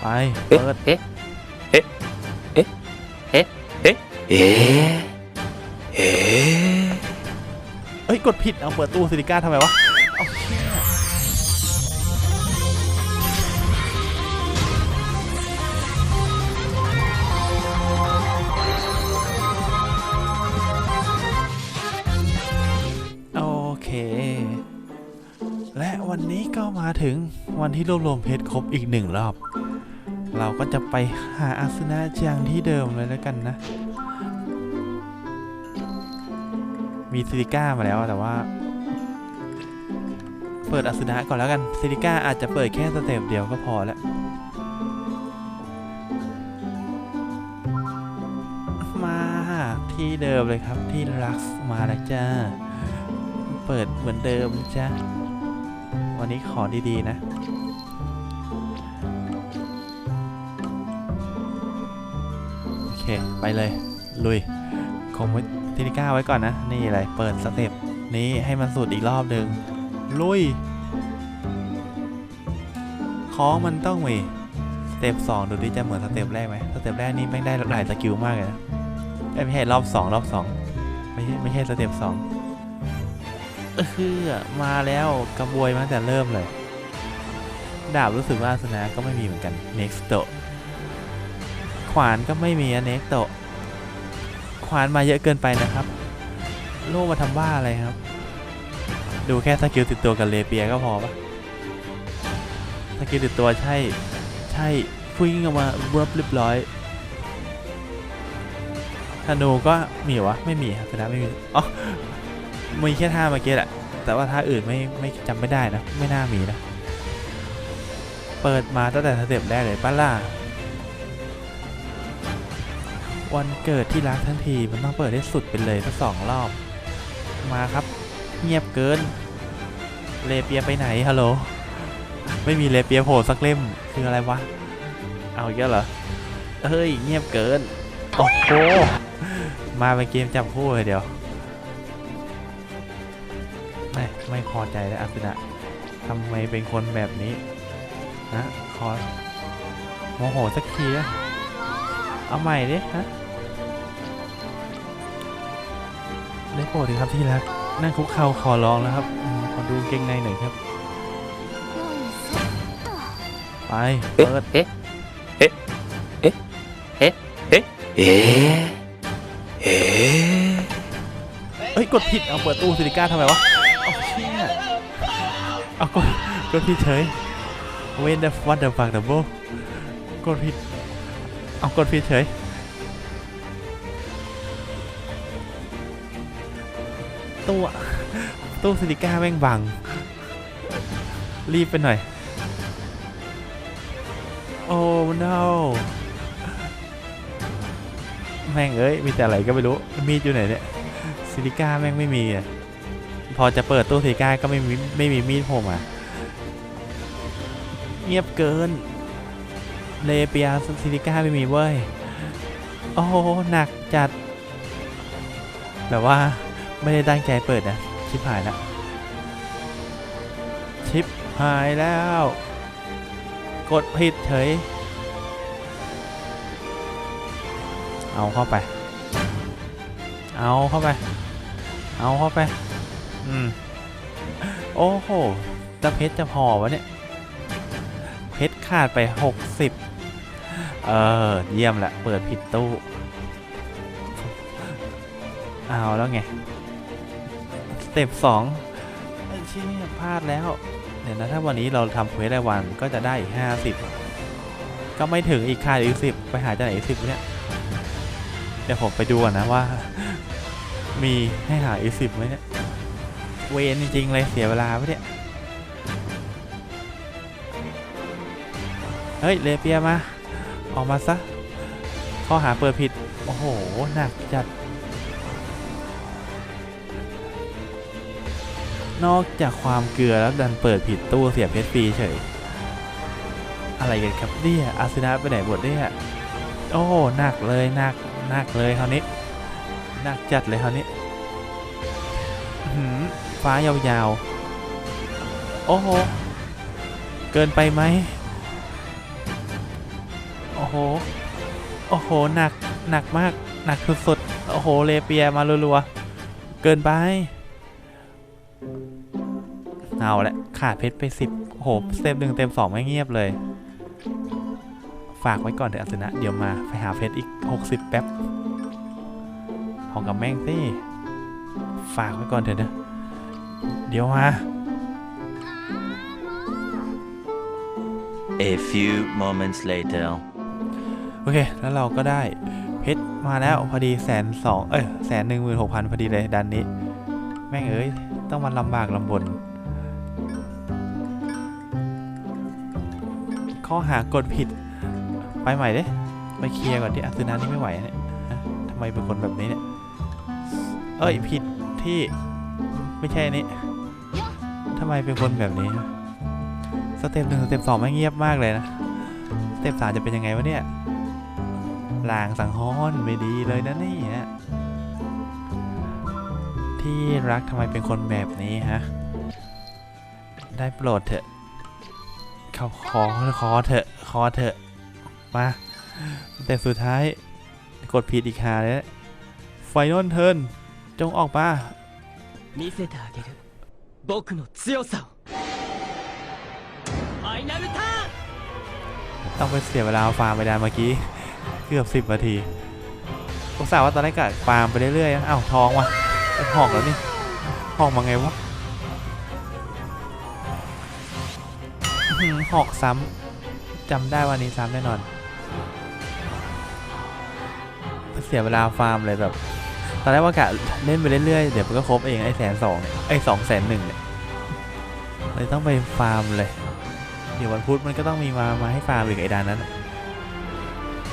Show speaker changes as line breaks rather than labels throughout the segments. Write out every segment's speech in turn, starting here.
ไป
เอ๊ะ
เปิด
เอ๊ะเอ๊ะเอ๊ะเอ๊ะเอ๊ะเอ๊ะเอ๊ะ
เอ้ยกดผิดเอาเปิดตู้ซิลิก้าทำไมวะเอาเชี่ยโอเคและวันนี้ก็มาถึงวันที่รวบรวมเพชรครบอีกหนึ่งรอบ เราก็จะไปหาอาสนะเจียงที่เดิมเลยแล้วกันนะ มีซิลิก้ามาแล้วแต่ว่า เปิดอาสนะก่อนแล้วกันซิลิก้าอาจจะเปิดแค่สเต็ปเดียวก็พอแล้วมาที่เดิมเลยครับที่รักมาแล้วจ้า เปิดเหมือนเดิมจ้าวันนี้ขอดีๆนะ ไปเลย ลุยคงไว้ทินิก้าไว้ก่อนนะ นี่อะไรเปิดสเต็ปนี้ให้มันสุดอีกรอบหนึ่งลุยของมันต้องมีสเต็ปสองดูดิจะเหมือนสเต็ปแรกไหมสเต็ปแรกนี่แม่งได้หลายสกิลมากเลยนะไม่ใช่รอบสองรอบสองไม่ใช่ไม่ใช่สเต็ปสองเออมาแล้วกระบวยมาแต่เริ่มเลย ดาบรู้สึกว่าอาสนะก็ไม่มีเหมือนกัน next โต ขวานก็ไม่มีอะ next โตควานมาเยอะเกินไปนะครับ โล่มาทำบ้าอะไรครับ ดูแค่สกิลติดตัวกับเลเปียก็พอปะสกิลติดตัวใช่ ใช่ฟุ้งออกมาเวิร์บเรียบร้อยธนูก็มีวะไม่มีครับนะไม่มีอ๋อมีแค่ท่าเมื่อกี้แหละแต่ว่าท่าอื่นไม่ไม่จำไม่ได้นะ ไม่น่ามีนะ เปิดมาตั้งแต่สเต็ปแรกเลยป้าล่า วันเกิดที่รักทั้งทีมันต้องเปิดให้สุดไปเลยทั้งสองรอบ มาครับ เงียบเกิน เลเปียไปไหนฮัลโหลไม่มีเลเปียโผล่สักเล่มคืออะไรวะ เอาอีกแล้วเหรอ เฮ้ยเงียบเกินโอ้โหมาเป็นเกมจับคู่เลยเดียว ไม่ไม่พอใจแล้วอาคุนะทำไมเป็นคนแบบนี้ นะขอโมโหสักทีนะเอาใหม่ดิฮะ ได้โปรดดีครับที่รัก นั่งคุกเข่าขอร้องแล้วครับอืมขอดูเก่งในหน่อยครับ ไป
เอ๊ะ
เปิด
เอ๊ะ เอ๊ะ เอ๊ะ เอ๊ะ เอ๊ะ เอ๊ะ เอ๊ะ
เอ้ย กดผิด เอาเปิดตู้ซิลิก้าทำไมวะ เอาเชี่ยเอากดกดผิดเฉยเว้นเดฟวัดเดฟังดับเบิลกดผิด เอากดผิดเฉย ตู้ตู้ซิลิก้าแม่งบัง รีบไปหน่อย โอ้ no แม่งเอ้ย มีแต่อะไรก็ไม่รู้ มีดอยู่ไหนเนี่ยซิลิก้าแม่งไม่มีอะพอจะเปิดตู้ซิลิก้าก็ไม่มีไม่มีมีดโผมอะเงียบเกิน เลเปียซิลิก้าไม่มีเว้ย โอ้โหหนักจัดแบบว่า ไม่ได้ตั้งใจเปิดนะ ชิปหายแล้ว ชิปหายแล้ว กดผิดเฉย เอาเข้าไป เอาเข้าไป เอาเข้าไป อืม โอ้โหจะเพชรจะพอวะเนี่ย เพชรขาดไป 60 เออ เยี่ยมละ เปิดผิดตู้ เอาแล้วไง เต็ปสองไอ้เชี่พลาดแล้ว เดี๋ยวนะถ้าวันนี้เราทำเควสรายวันก็จะได้อีก50ก็ไม่ถึงอีกขาดอีก10ไปหาจากไหนอีก10เนี่ย เดี๋ยวผมไปดูก่อนนะว่า มีให้หาอีกสิบไหมเนี่ย เวนจริงๆเลยเสียเวลาไปเนี่ย เฮ้ยเลเปียมา ออกมาซะ ข้อหาเปิดผิด โอ้โห หนักจัด นอกจากความเกลือแล้วดันเปิดผิดตู้เสียเพชรฟรีเฉย อะไรกันครับเนี่ยอาสนะไปไหนหมดเนี่ยโอ้หนักเลยหนักหนักเลยคราวนี้หนักจัดเลยคราวนี้ฟ้ายาวๆ โอ้โห เกินไปไหม โอ้โห โอ้โห หนัก หนักมาก หนักสุดๆ โอ้โห เลเปียมารัวๆ เกินไป เอาละขาดเพชรไปสิบโอ้โหเต็มหนึ่งเต็มสองไม่เงียบเลย ฝากไว้ก่อนเถอะอัศนะ เดี๋ยวมาไปหาเพชรอีก 60 แป๊บพอกับแม่งสิฝากไว้ก่อนเถอะนะ เดี๋ยวมา
A few moments later.
โอเค แล้วเราก็ได้เพชรมาแล้วพอดีแสนสองเอ้ยแสนหนึ่งหมื่นหกพันพอดีเลยดันนี้ แม่งเอ้ย ต้องมาลำบากลำบน ข้อหากดผิด ไปใหม่เด้ไปเคลียร์ก่อนที่อาซึนานี่ไม่ไหวเนี่ยทำไมเป็นคนแบบนี้เนี่ย เอ้ยผิดที่ไม่ใช่นี่ทำไมเป็นคนแบบนี้ สเต็ปหนึ่งสเต็ปสองไม่เงียบมากเลยนะ สเต็ปสามจะเป็นยังไงวะเนี่ยลางสังหรณ์ไม่ดีเลยนะนี่ฮะ ที่รักทำไมเป็นคนแบบนี้ฮะ ได้โปรดเถอะเขาขอขอเถอะขอเถอะ มาแต่สุดท้ายกดผิดอีกหาเลยไฟนอลเทิร์นจงออกมา
見せてあげる僕の強さをファイナルターン
ต้องไปเสียเวลาฟาร์มไปดานเมื่อกี้ เกือบสิบนาทีอุตส่าห์ว่าตอนแรกกะฟาร์มไปเรื่อยๆนะอ้าวทองว่ะเป็น หอกแล้วนี่หอกมาไงวะหอกซ้ำจำได้วันนี้ซ้ำแน่นอน เสียเวลาฟาร์มเลยแบบ ตอนแรกว่ากะเล่นไปเรื่อยๆ เดี๋ยวมันก็ครบเองไอ้แสนสองเนี่ยไอ้สองแสนหนึ่งเนี่ยเลยต้องไปฟาร์มเลย เดี๋ยววันพุธมันก็ต้องมีมา มาให้ฟาร์มอีกไอ้ดานนั้น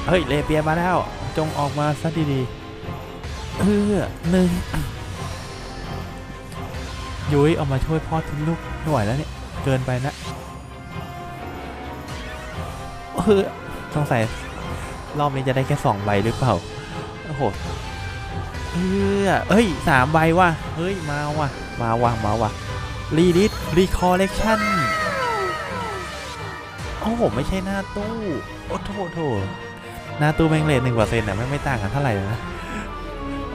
เฮ้ยเลเปียมาแล้ว จงออกมาซะดีๆเออหนึ่ง ยุ้ยออกมาช่วยพ่อทิ้งลูกไม่ไหวแล้วเนี่ย เกินไปนะเออสงสัยรอบนี้จะได้แค่สองใบหรือเปล่า โอ้โหเออเอ้ยสามใบว่ะ เฮ้ย มาว่ะ มาว่ะ มาว่ะ รีดิสรีคอเลกชั่นโอ้โห ไม่ใช่หน้าตู้ โอ้โถโถหน้าตู้แมงเลทหนึ่งเปอร์เซ็นต์อะไม่ไม่ต่างกันเท่าไหร่เลยนะ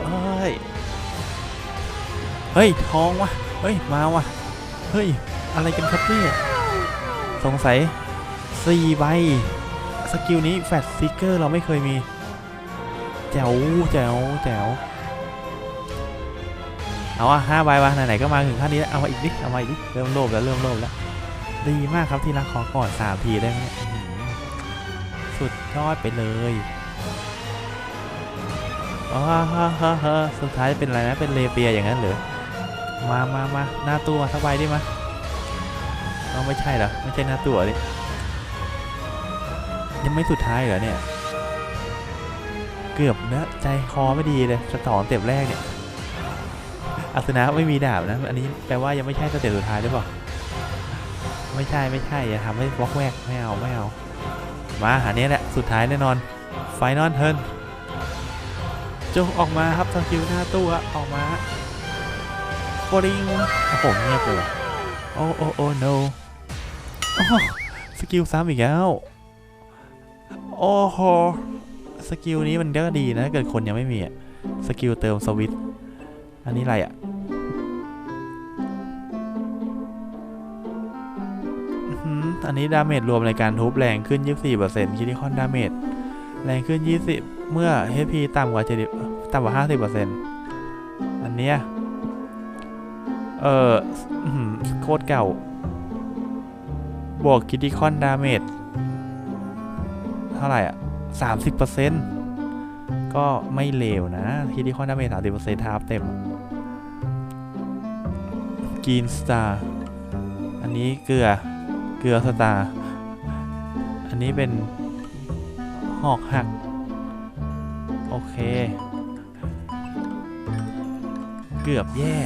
เอ้ย เฮ้ย ทองว่ะ เฮ้ย มาว่ะ เฮ้ย อะไรกันครับเนี่ยสงสัยสี่ใบ สกิลนี้แฟตซิกเกอร์เราไม่เคยมี แจ๋วแจ๋วแจ๋วเอาอะห้าใบวะไหนๆก็มาถึงขั้นนี้แล้วเอามาอีกดิเอามาอีกดิเริ่มโลภแล้วเริ่มโลภแล้วดีมากครับที่รักขอก่อนสามทีได้ไหมสุดยอดไปเลยอ๋อฮะฮะฮะสุดท้ายเป็นอะไรนะเป็นเลเปียอย่างนั้นเหรอ มามามาหน้าตัวสบายได้ไหมเอาไม่ใช่เหรอ ไม่ใช่หน้าตัวดิ ยังไม่สุดท้ายเหรอเนี่ย เกือบเนะใจคอไม่ดีเลยสตองเต็ปแรกเนี่ยอัศนะไม่มีดาบนะ อันนี้แปลว่ายังไม่ใช่สเต็ปสุดท้ายหรือเปล่า ไม่ใช่ไม่ใช่ อย่าทำให้บล็อกแวกไม่เอาไม่เอา มาหาเนี้ยแหละ สุดท้ายแน่นอน ไฟนอลเทิร์นจงออกมาครับสกิลหน้าตู้ออกมา ปริงโอ้โหเงียบเลยโอ้โอ้โอ้ no โอ้สกิลซ้ำอีกแล้ว โอ้โห สกิลนี้มันก็ดีนะถ้าเกิดคนยังไม่มีอะสกิลเติมสวิต อันนี้อะไรอะอื้มอันนี้ดาเมจรวมในการทุบแรงขึ้น 24%คิริคอนดาเมจแรงขึ้น 20 เมื่อ HP ต่ำกว่า70ต่ำกว่า 50%อันเนี้ย เออโคตรเก่า บวกคิริคอนดาเมจเท่าไหร่อะ30%ก็ไม่เลวนะคิริคอนดาเมจ30%ทาบเต็มกีนสตาร์อันนี้เกลือ เกลือสตาร์อันนี้เป็นหอกหัก โอเค เกือบแย่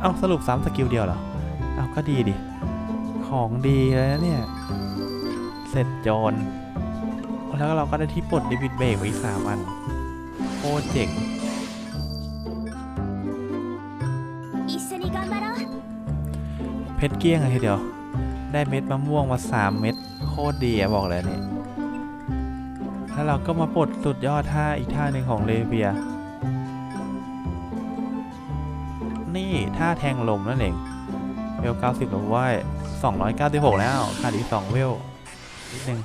เอาสรุป 3 สกิลเดียวเหรอ เอาก็ดีดิ ของดีแล้วเนี่ย เสร็จโจนแล้วเราก็ได้ที่ปลดดิวิดเบรกไว้สามวันโคตรเจ
กต์
เพชรเกี้ยงเลยทีเดียว ได้เม็ดมะม่วงมาสามเม็ดโคตรดีอะบอกเลยเนี่ยแล้วเราก็มาปลดสุดยอดท่าอีกท่าหนึ่งของเลเวีย นี่ท่าแทงลมนั่นเองเวล90แล้วเว้ย296แล้วขาดอีก2เวลนิดนึง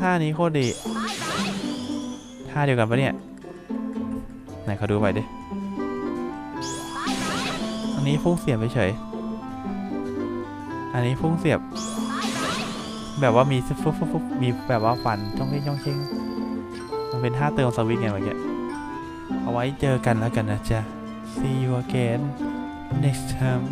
ท่านี้โคตรดี ท่าเดียวกันปะเนี่ย ไหนเขาดูไปดิ อันนี้ฟุ้งเสียบเฉย อันนี้ฟุ้งเสียบ แบบว่ามีฟุบฟุบฟุบฟุบมีแบบว่าฟันช่องเช่งช่องเช่งมันเป็นท่าเติมสวิตไงเมื่อกี้ เอาไว้เจอกันแล้วกันนะจ๊ะ see you again next time